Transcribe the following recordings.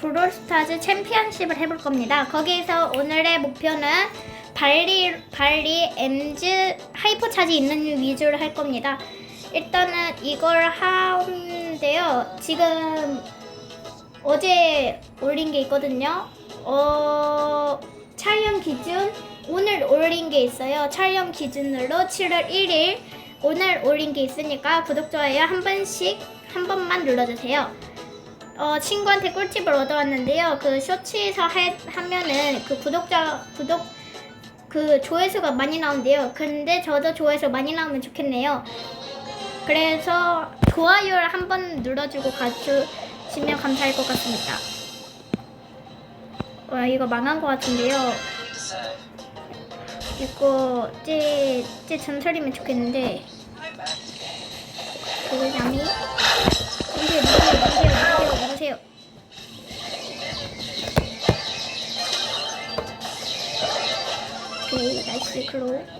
브롤스타즈 챔피언십을 해볼 겁니다. 거기에서 오늘의 목표는 발리 발리 엠즈 하이퍼 차지 있는 위주로 할 겁니다. 일단은 이걸 하는데요. 지금 어제 올린 게 있거든요. 어 촬영 기준 오늘 올린 게 있어요. 촬영 기준으로 7월 1일 오늘 올린 게 있으니까 구독 좋아요 한 번씩 한 번만 눌러주세요. 어, 친구한테 꿀팁을 얻어왔는데요. 그 쇼츠에서 하, 하면은 그 구독자 구독 그 조회수가 많이 나온대요. 근데 저도 조회수 많이 나오면 좋겠네요. 그래서 좋아요를 한번 눌러주고 가주시면 감사할 것 같습니다. 와 이거 망한 것 같은데요. 이거 제, 제 전설이면 좋겠는데 그 남이 slow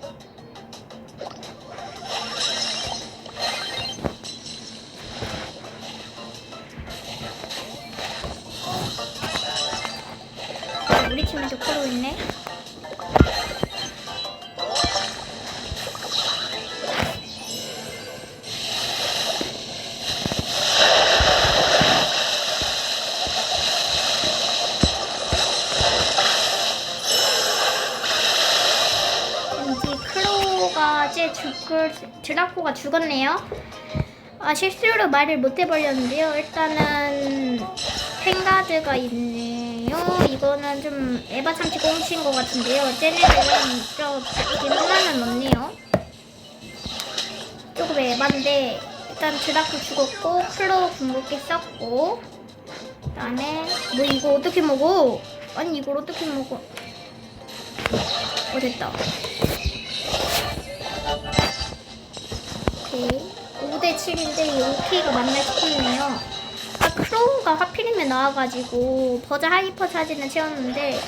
드라코가 죽었네요. 아 실수로 말을 못 해버렸는데요. 일단은 펜가드가 있네요. 이거는 좀 에바 참치 꽁치인 것 같은데요. 쟤네들은 좀 딜러는 없네요. 조금 에반데 일단 드라코 죽었고 클로 궁극기 썼고 그다음에 뭐 이거 어떻게 먹어? 아니 이걸 어떻게 먹어? 어 됐다. 오케이. 5대 7인데 이 오케이가 맞나 싶었네요. 아 크로우가 하필이면 나와가지고 버자 하이퍼 사진을 채웠는데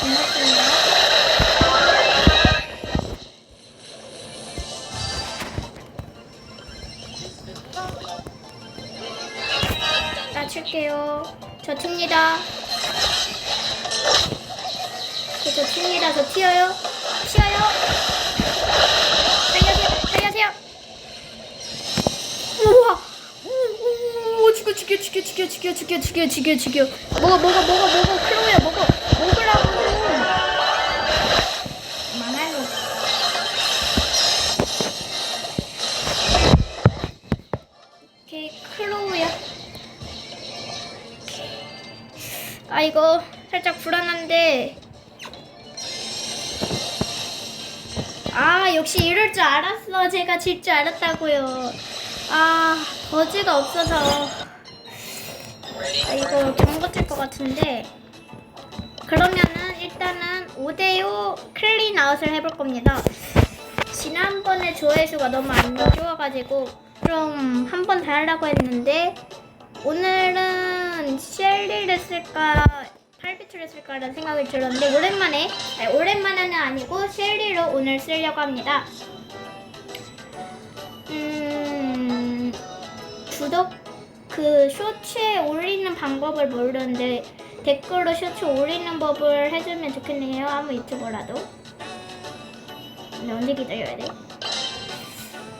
고맙습니다. 나 칠게요. 저 튑니다. 저, 저 튑니다. 저 튀어요. 오, 죽여, 죽여, 죽여, 죽여, 죽여, 죽여, 죽여, 죽여, 죽여. 먹어, 먹어, 먹어, 먹어. 크로우야, 먹어. 알았어 제가 질 줄 알았다고요. 아 버즈가 없어서. 아 이거 경고 칠 것 같은데. 그러면은 일단은 5대5 클린 아웃을 해볼 겁니다. 지난번에 조회수가 너무 안 좋아가지고 좀 한 번 더 하려고 했는데 오늘은 쉘리를 쓸까 8비트를 쓸까라는 생각이 들었는데 오랜만에 아니, 오랜만에는 아니고 쉘리로 오늘 쓰려고 합니다. 구독 그 쇼츠에 올리는 방법을 모르는데 댓글로 쇼츠 올리는 법을 해주면 좋겠네요. 아무 유튜버라도. 근데 언제 기다려야 돼?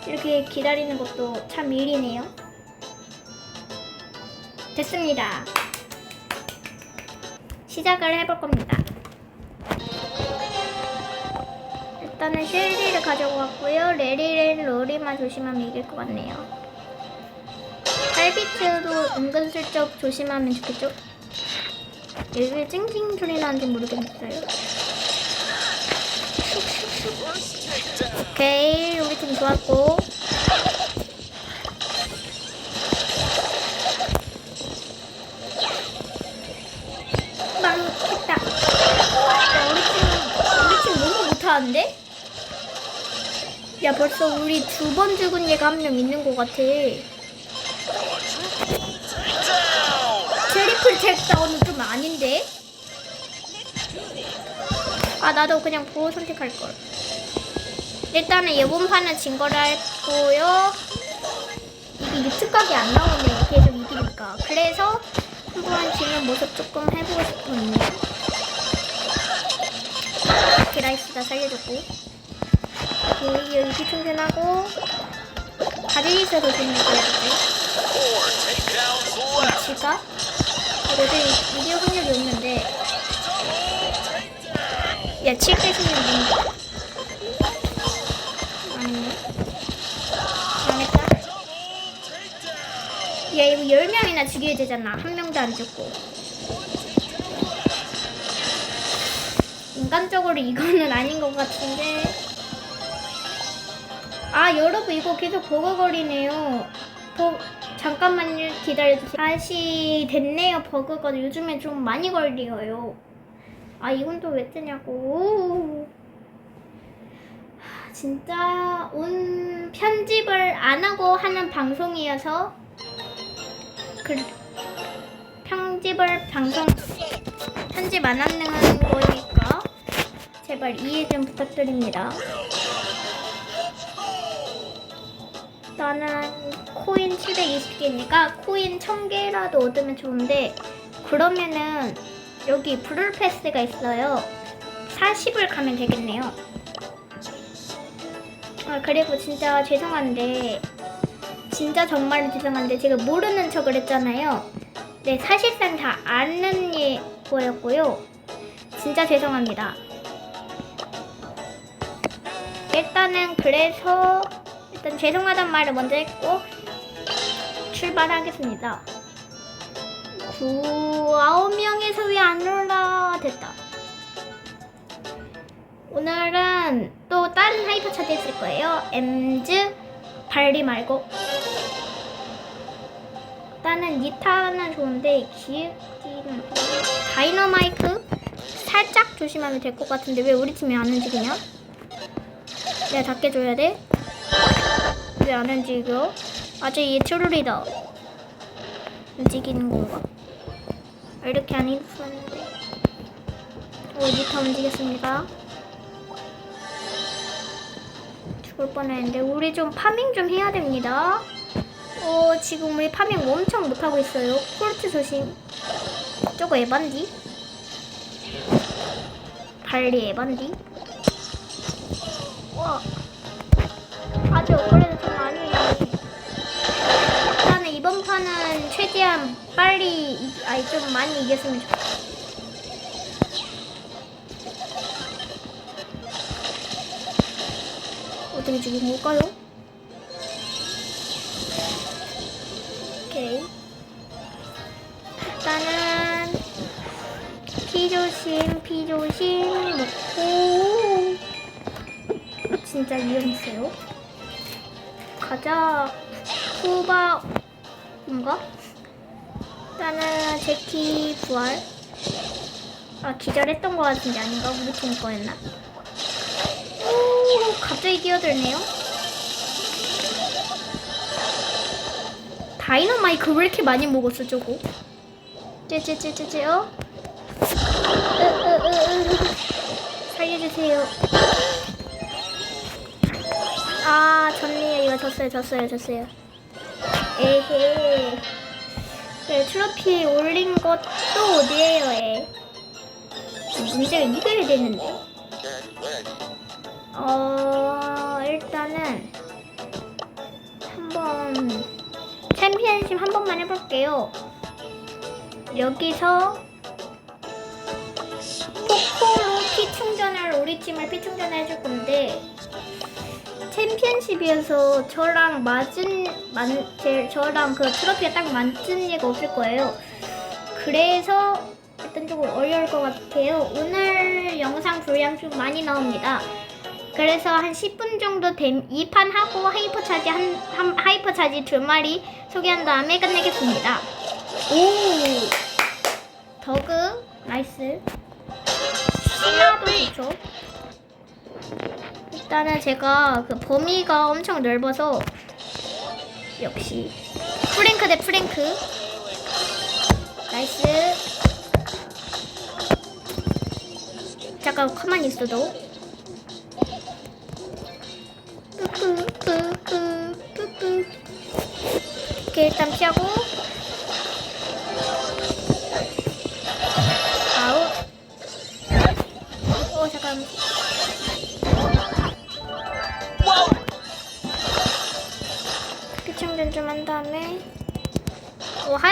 이렇게 기다리는 것도 참 일이네요. 됐습니다. 시작을 해볼 겁니다. 일단은 쉘리를 가져고 왔고요. 레리렌 로리만 조심하면 이길 것 같네요. 8비트도 은근슬쩍 조심하면 좋겠죠? 왜 찡찡 소리 나는지 모르겠어요. 오케이, 우리 팀 좋았고. 망했다. 야, 우리 팀, 우리 팀 너무 못하는데? 야, 벌써 우리 두 번 죽은 얘가 한 명 있는 것 같아. 다운은 좀 아닌데? 아, 나도 그냥 보호 선택할 걸. 일단은 이번 판은 진 거라 했고요. 호박이 안 나오네요. 계속 이기니까. 그래서 한번 지는 모습 조금 해보고 싶거든요. 이렇게 라이스가 살려줬고. 여기 피충전하고. 가지고 있어서 지는 거야겠지. 그래도 이길 확률이 없는데. 야, 7대 16인데. 아니네. 망했다. 야 이거 10명이나 죽여야 되잖아 한 명도 안 죽고 인간적으로 이거는 아닌 것 같은데 아 여러분 이거 계속 버그거리네요 버... 잠깐만요. 기다려주세요. 다시 됐네요. 버그가 요즘에 좀 많이 걸려요. 아 이건 또 왜 뜨냐고. 하, 진짜 온 편집을 안 하고 하는 방송이어서 그 편집을 방송 편집 안 하는 거니까 제발 이해 좀 부탁드립니다. 나는 코인 720개니까 코인 1000개라도 얻으면 좋은데 그러면은 여기 브룰 패스가 있어요. 40을 가면 되겠네요. 아 그리고 진짜 죄송한데 진짜 정말 죄송한데 제가 모르는 척을 했잖아요. 네, 사실상 다 아는 예 거였고요. 진짜 죄송합니다. 일단은 그래서 일단 죄송하단 말을 먼저 했고 출발하겠습니다. 9, 9명에서 왜 안 올라? 됐다. 오늘은 또 다른 하이퍼 차트 있을 거예요. 엠즈 발리 말고 나는 니타는 좋은데 기획기는 다이너마이크 살짝 조심하면 될 것 같은데 왜 우리 팀이 안 움직이냐? 내가 닿게 줘야 돼? 왜 안 움직여? 아직 얘 트롤이다 움직이는 건가? 아, 이렇게 안 입었는데 오 니타 움직였습니다 죽을 뻔했는데 우리 좀 파밍 좀 해야 됩니다. 어 지금 우리 파밍 엄청 못하고 있어요. 콜트 조심. 저거 에반디? 발리 에반디? 최대한 빨리 이, 아니 좀 많이 이겼으면 좋겠어. 어떻게 죽인 걸까요? 오케이. 일단은 피 조심, 피 조심 먹고 진짜 위험했어요. 가자. 후바인가? 일단은 제키 부활. 아 기절했던 것 같은데 아닌가? 우리 팀 거였나? 오, 갑자기 끼어들네요. 다이너마이크 왜 이렇게 많이 먹었어, 저거? 으, 으. 살려주세요. 아, 졌네요. 이거 졌어요, 졌어요, 졌어요. 에헤. 네, 트로피 올린 것도 어디에요, 에? 문제가 이겨야 되는데. 어 일단은 한번 챔피언십 한 번만 해볼게요. 여기서 포코로 피 충전을 우리 팀을 피 충전해 줄 건데 챔피언십이어서 저랑 맞은 만 제, 저랑 그 트로피가 딱 맞은 얘가 없을 거예요. 그래서 일단 조금 어려울 것 같아요. 오늘 영상 분량 좀 많이 나옵니다. 그래서 한 10분 정도 된이판 하고 하이퍼 차지 한, 한 하이퍼 차지 두 마리 소개한 다음에 끝내겠습니다. 오 더그 나이스 신라도 좋죠. 일단은 제가 그 범위가 엄청 넓어서 역시 프랭크 대 프랭크. 나이스. 잠깐 가만히 있어도 뿌뿌뿌뿌뿌뿌 오케이 일단 피하고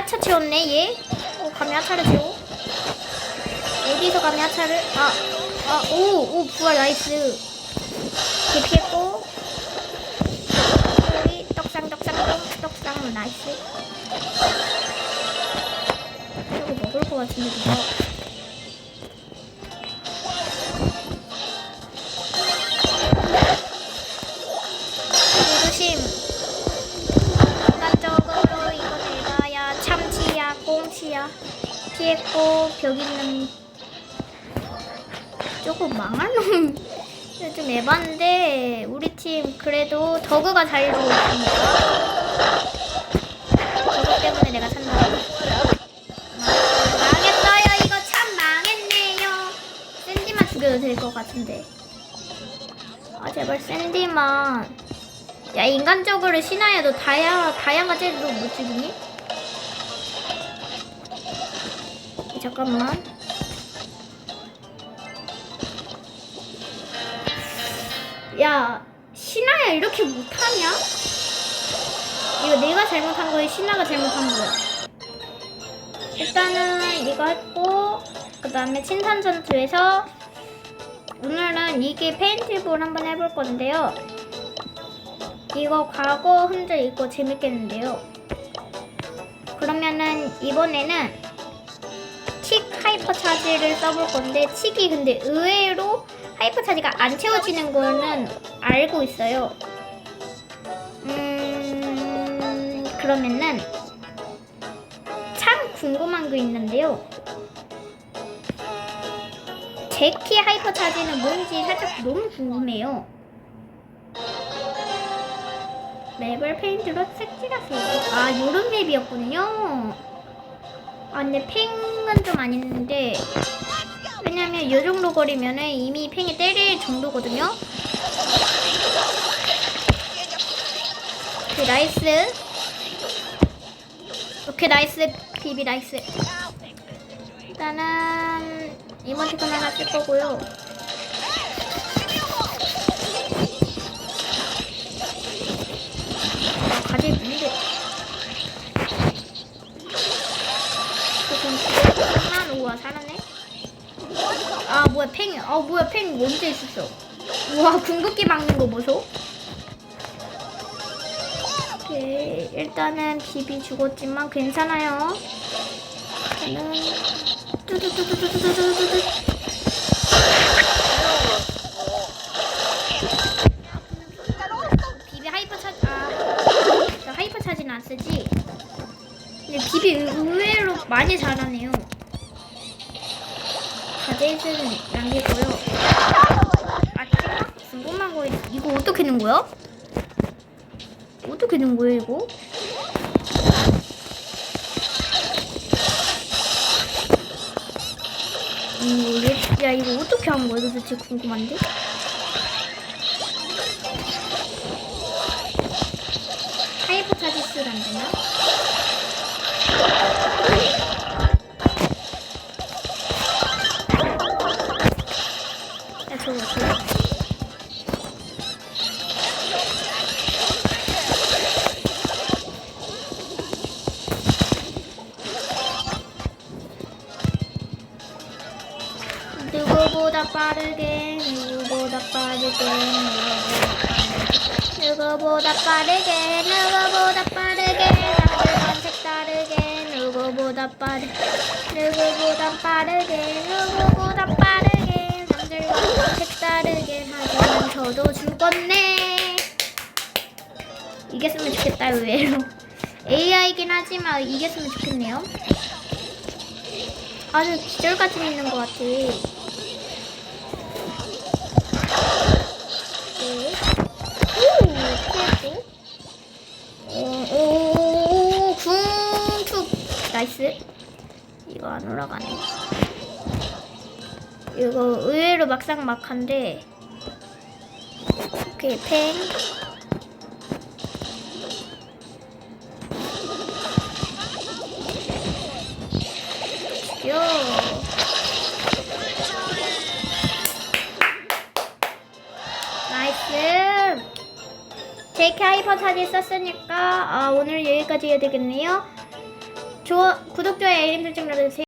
하차 채웠네 얘. 오 감히 하차를 채워. 어디서 감히 하차를? 아, 아, 오, 오 부활 나이스. 이렇게 피했고 여기 떡상 떡상 떡, 떡상 나이스. 이거 먹을 것 같은데 누가? 피했고 벽 있는 조금. 근데 좀 에반데 우리 팀 그래도 더그가 잘해주고 있습니다. 그것 때문에 내가 산다. 망했어요. 이거 참 망했네요. 샌디만 죽여도 될 것 같은데. 아 제발 샌디만. 야 인간적으로 신하야 너 다야 다양한 쟤도 못 죽이니? 잠깐만. 야 신하야 이렇게 못하냐? 이거 내가 잘못한 거야 신하가 잘못한 거야. 일단은 이거 했고 그 다음에 친선 전투에서 오늘은 이게 페인트볼 한번 해볼 건데요. 이거 과거 흔적 있고 재밌겠는데요. 그러면은 이번에는 틱 하이퍼 차지를 써볼 건데 틱이 근데 의외로 하이퍼 차지가 안 채워지는 거는 알고 있어요. 음 그러면은 참 궁금한 게 있는데요. 제키 하이퍼 차지는 뭔지 살짝 너무 궁금해요. 맵을 페인트로 색칠하세요. 아, 요런 맵이었군요. 아, 근데 팽 은좀 아닌데. 왜냐면 요 정도 거리면은 이미 팽이 때릴 정도거든요. 오케이, 나이스. 오케이, 나이스. 비비 나이스. 일단은 이모티콘 하나 쓸 거고요. 한 우와 살았네. 아 뭐야 팽. 아 뭐야 팽 언제 있었어? 우와 궁극기 막는 거 보소. 오케이 일단은 비비 죽었지만 괜찮아요. 저는 뚜두두두두두두두두. 비비 하이퍼 차, 아, 나 하이퍼 차지는 안 쓰지. 근데 비비 의외로 많이 잘하네요. 가제이스는 남기고요. 아? 궁금한 거, 있- 이거 어떻게 넣은 거야? 어떻게 넣은 거야, 이거? 음, 얘- 야, 이거 어떻게 한 거야? 도대체 궁금한데? 하이퍼 되나? 야, 저거, 저거. 누구보다 빠르게, 누구보다 빠르게, 누구보다 빠르게, 누구보다 빠르게, 남들과 색다르게, 누구보다 빠르게, 누구보다 빠르게, 누구보다 빠르게, 저도 죽었네. 이겼으면 좋겠다, 의외로. AI긴 하지만 이겼으면 좋겠네요. 아주 기절같이 있는 것 같아. 네. 나이스. 이거 안 올라가네. 이거 의외로 막상 막한데. 필팽. 요. 나이스. 제이크 하이퍼 사진 썼으니까 아, 오늘 여기까지 해야 되겠네요. 좋아, 구독, 좋아요, 알림 설정 눌러주세요.